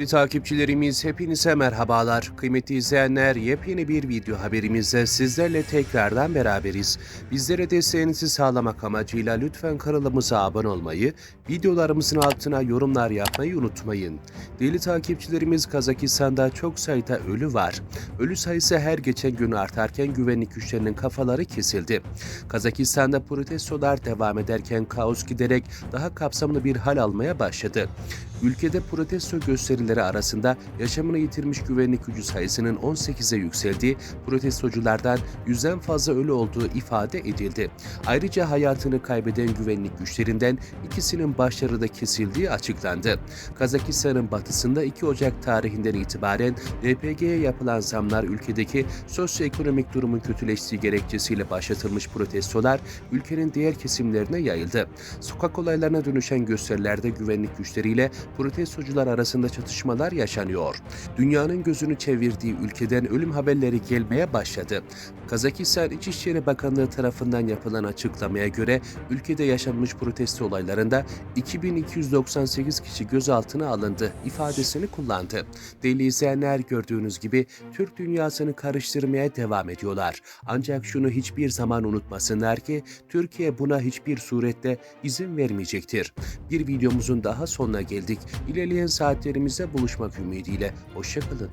Değerli takipçilerimiz hepinize merhabalar. Kıymetli izleyenler yepyeni bir video haberimizde sizlerle tekrardan beraberiz. Bizlere desteğinizi sağlamak amacıyla lütfen kanalımıza abone olmayı, videolarımızın altına yorumlar yapmayı unutmayın. Değerli takipçilerimiz Kazakistan'da çok sayıda ölü var. Ölü sayısı her geçen gün artarken güvenlik güçlerinin kafaları kesildi. Kazakistan'da protestolar devam ederken kaos giderek daha kapsamlı bir hal almaya başladı. Ülkede protesto gösterileri arasında yaşamını yitirmiş güvenlik gücü sayısının 18'e yükseldiği, protestoculardan yüzden fazla ölü olduğu ifade edildi. Ayrıca hayatını kaybeden güvenlik güçlerinden ikisinin başları da kesildiği açıklandı. Kazakistan'ın batısında 2 Ocak tarihinden itibaren LPG'ye yapılan zamlar ülkedeki sosyoekonomik durumun kötüleştiği gerekçesiyle başlatılmış protestolar ülkenin diğer kesimlerine yayıldı. Sokak olaylarına dönüşen gösterilerde güvenlik güçleriyle protestocular arasında çatışmalar yaşanıyor. Dünyanın gözünü çevirdiği ülkeden ölüm haberleri gelmeye başladı. Kazakistan İçişleri Bakanlığı tarafından yapılan açıklamaya göre ülkede yaşanmış protesto olaylarında 2298 kişi gözaltına alındı ifadesini kullandı. Değerli izleyenler gördüğünüz gibi Türk dünyasını karıştırmaya devam ediyorlar. Ancak şunu hiçbir zaman unutmasınlar ki Türkiye buna hiçbir surette izin vermeyecektir. Bir videomuzun daha sonuna geldik ilerleyen saatlerimizde buluşmak ümidiyle. Hoşçakalın.